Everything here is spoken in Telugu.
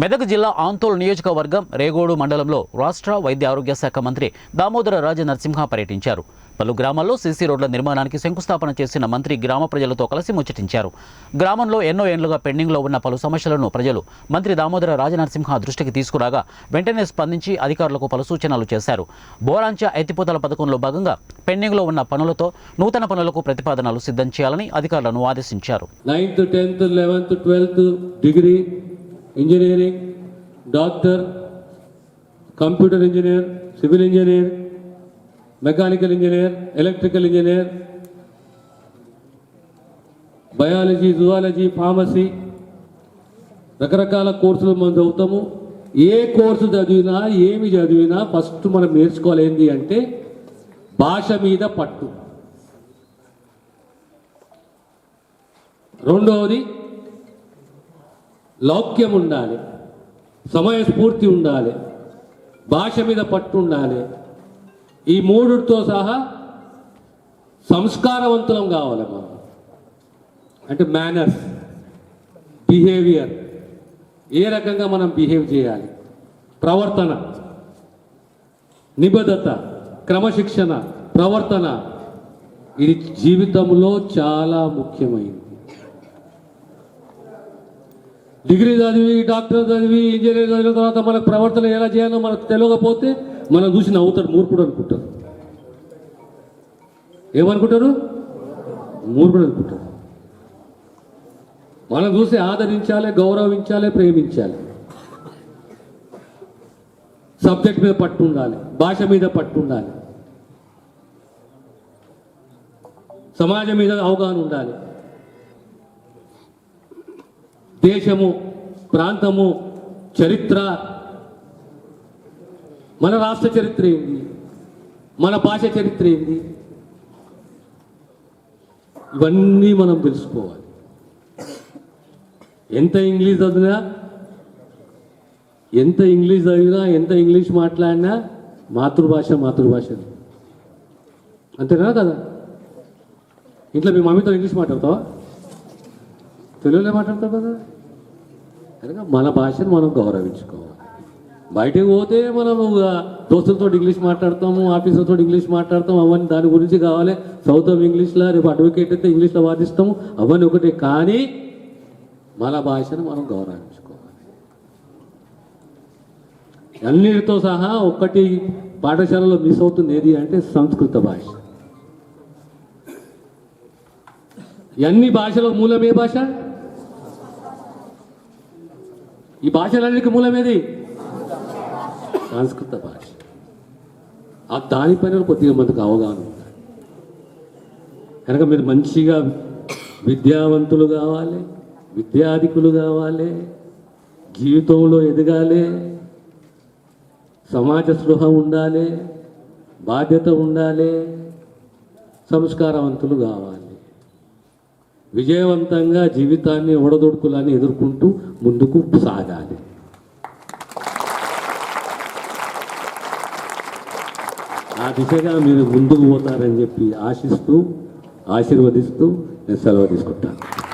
మెదక్ జిల్లా ఆంతోల్ నియోజకవర్గం రేగోడు మండలంలో రాష్ట్ర వైద్య ఆరోగ్య శాఖ మంత్రి దామోదర రాజ నరసింహ పర్యటించారు. పలు గ్రామాల్లో సీసీ రోడ్ల నిర్మాణానికి శంకుస్థాపన చేసిన మంత్రి గ్రామ ప్రజలతో కలిసి ముచ్చటించారు. గ్రామంలో ఎన్నో ఏండ్లుగా పెండింగ్లో ఉన్న పలు సమస్యలను ప్రజలు మంత్రి దామోదర రాజనరసింహ దృష్టికి తీసుకురాగా వెంటనే స్పందించి అధికారులకు పలు సూచనలు చేశారు. బోరాంచ ఎత్తిపోతల పథకంలో భాగంగా పెండింగ్లో ఉన్న పనులతో నూతన పనులకు ప్రతిపాదనలు సిద్ధం చేయాలని అధికారులను ఆదేశించారు. Ninth tenth eleventh twelfth degree engineering doctor computer engineer civil engineer mechanical engineer electrical engineer biology zoology pharmacy రకరకాల కోర్సులు మనం చదువుతాము. ఏ కోర్సు చదివినా ఏమి చదివినా ఫస్ట్ మనం నేర్చుకోవాలి ఏంటి అంటే భాష మీద పట్టు. రెండవది లౌక్యం ఉండాలి సమయస్ఫూర్తి ఉండాలి భాష మీద పట్టు ఉండాలి. ఈ మూడుతో సహా సంస్కారవంతులం కావాలి మనం. అంటే మేనర్స్ బిహేవియర్ ఏ రకంగా మనం బిహేవ్ చేయాలి? ప్రవర్తన నిబద్ధత క్రమశిక్షణ ప్రవర్తన. ఇది జీవితంలో చాలా ముఖ్యమైనది. డిగ్రీ చదివి డాక్టర్ చదివి ఇంజనీర్ చదివిన తర్వాత మనకు ప్రవర్తన ఎలా చేయాలో మనకు తెలియకపోతే మనం చూసి నవ్వుతాడు మూర్ఖుడు అనుకుంటారు. ఏమనుకుంటారు? మూర్ఖుడు అనుకుంటారు. మనం చూసి ఆదరించాలి గౌరవించాలి ప్రేమించాలి. సబ్జెక్ట్ మీద పట్టు ఉండాలి భాష మీద పట్టు ఉండాలి సమాజం మీద అవగాహన ఉండాలి. దేశము ప్రాంతము చరిత్ర మన రాష్ట్ర చరిత్ర ఏంది మన భాష చరిత్ర ఏంది ఇవన్నీ మనం తెలుసుకోవాలి. ఎంత ఇంగ్లీష్ చదివినా ఎంత ఇంగ్లీష్ చదివినా ఎంత ఇంగ్లీష్ మాట్లాడినా మాతృభాష మాతృభాష. అంతేనా కదా? ఇంట్లో మీ మమ్మీతో ఇంగ్లీష్ మాట్లాడతావా? తెలుగులో మాట్లాడతాడు కదా? కనుక మన భాషను మనం గౌరవించుకోవాలి. బయటకు పోతే మనం దోస్తులతో ఇంగ్లీష్ మాట్లాడతాము ఆఫీసర్తో ఇంగ్లీష్ మాట్లాడతాం అవన్నీ దాని గురించి కావాలి. సౌత్ ఆఫ్ ఇంగ్లీష్లో రేపు అడ్వకేట్ అయితే ఇంగ్లీష్లో వాదిస్తాము అవన్నీ ఒకటే. కానీ మన భాషను మనం గౌరవించుకోవాలి. అన్నిటితో సహా ఒక్కటి పాఠశాలలో మిస్ అవుతుంది ఏది అంటే సంస్కృత భాష. ఈ అన్ని భాషల? మూలం ఏ భాష ఈ భాషలన్నిటికి మూలం ఏది? సంస్కృత భాష. ఆ దానిపైన కొద్దిగా మనకు అవగాహన ఉండాలి. కనుక మీరు మంచిగా విద్యావంతులు కావాలి విద్యాధికులు కావాలి జీవితంలో ఎదగాలి సమాజ స్పృహ ఉండాలి బాధ్యత ఉండాలి సంస్కారవంతులు కావాలి. విజయవంతంగా జీవితాన్ని ఒడదొడుకులని ఎదుర్కొంటూ ముందుకు సాగాలి. ఆ దిశగా మీరు ముందుకు పోతారని చెప్పి ఆశిస్తూ ఆశీర్వదిస్తూ నేను సెలవు తీసుకుంటాను.